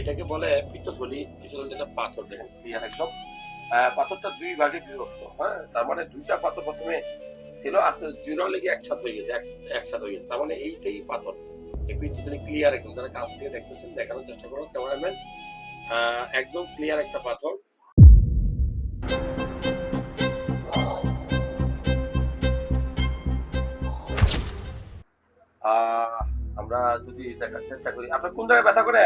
এটাকে বলে পিত্তথলি পিত্তথলি একটা পাথর দেখেন একদম। পাথরটা দুই ভাগে বিভক্ত হ্যাঁ? তার মানে দুইটা পাথর প্রথমে ছিল, আস্তে জুড়াও লেগে একসাথে হয়ে গেছে, এক- একসাথে হয়ে গেছে। তার মানে এইটাই পাথর। এই পিত্তথলি ক্লিয়ার একদম, যারা কাছ থেকে দেখতেছেন, দেখানোর চেষ্টা করো ক্যামেরাম্যান। একদম ক্লিয়ার একটা পাথর। আমরা যদি দেখার চেষ্টা করি, আপনার কোন জায়গায় ব্যথা করে?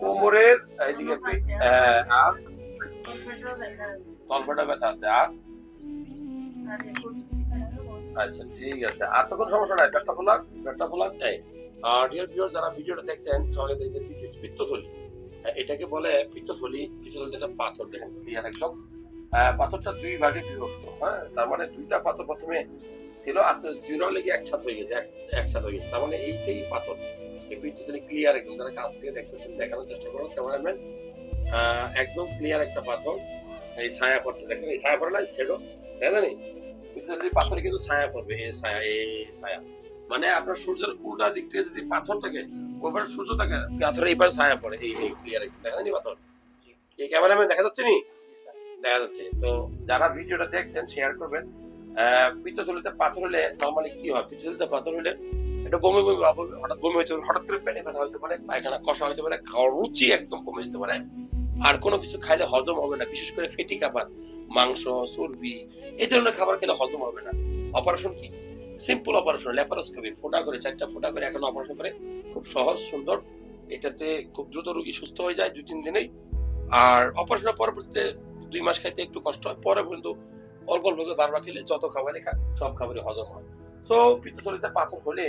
কোমরের, এইদিকে আর তলপেটা ব্যথা আছে আর আচ্ছা ঠিক আছে। আর তো কোনো সমস্যা নাই, পেটটা ফোলাক পেটটা ফোলাক আর ডিয়ার ভিউয়ার যারা ভিডিওটা দেখছেন, সবাই দেখছেন দিস ইজ পিত্তথলি। এটাকে বলে পিত্তথলি পিত্তথলি একটা পাথর দেখেন একদম। পাথরটা দুই ভাগে বিভক্ত। হ্যাঁ তার মানে দুইটা পাথর প্রথমে ছিল আস্তে জুড়াও লেগে একসাথে হয়ে গেছে এক- একসাথে হয়ে গেছে। তার মানে এইটাই পাথর। এই পিত্তথলি ক্লিয়ার একদম যারা কাছ থেকে দেখতেছেন দেখানোর চেষ্টা করো ক্যামেরাম্যান একদম ক্লিয়ার একটা পাথর। এই ছায়া পড়তে দেখেন এই ছায়া পড়ে না সেডো দেখেন নি পিত্তথলি পাথরে কিন্তু ছায়া পড়বে এই ছায়া এই ছায়া। মানে আপনার সূর্যের উল্টা দিক থেকে যদি পাথর থাকে ওইবার সূর্য থাকে পাথরের এইবার ছায়া পড়ে এই ক্লিয়ার দেখেন নি পাথর? এই ক্যামেরাম্যান দেখা যাচ্ছে নি? দেখা যাচ্ছে। তো যারা ভিডিওটা দেখছেন শেয়ার করবেন। পিত্তথলিতে পাথর হলে নর্মালি কি হয়? পিত্তথলিতে পাথর হলে এটা বমি বমি হঠাৎ বমি হইতে পারে, হঠাৎ করে পেটে ব্যথা হতে পারে, পায়খানা, কষা হতে পারে, খাওয়ার রুচি একদম কমে যেতে পারে। আর কোনো কিছু খাইলে হজম হবে না, বিশেষ করে ফেটি খাবার, মাংস, চর্বি, এই ধরনের খাবার খেলে হজম হবে না। অপারেশন কি? সিম্পল অপারেশন ল্যাপারোস্কোপি ফোটা করে, চারটা ফোটা করে এখন অপারেশন করে। খুব সহজ, সুন্দর। এটাতে খুব দ্রুত রোগী সুস্থ হয়ে যায় দু তিন দিনেই। আর অপারেশনের পরবর্তীতে দুই মাস খাইতে একটু কষ্ট হয়, পরে কিন্তু অল্প অল্প বারবার খেলে যত খাবারই খান, সব খাবারই হজম হয়। তো পিত্তথলিতে পাথর হলে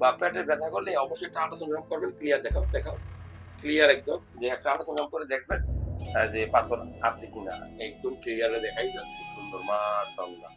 বা পেটের ব্যথা করলে অবশ্যই একটা আল্ট্রাসাউন্ড করবেন ক্লিয়ার দেখাও দেখাও। ক্লিয়ার একদম, যে একটা আল্ট্রাসাউন্ড করে দেখবেন যে পাথর আছে কিনা, একদম ক্লিয়ারে দেখাই যাচ্ছে, সুন্দর, মাশাআল্লাহ।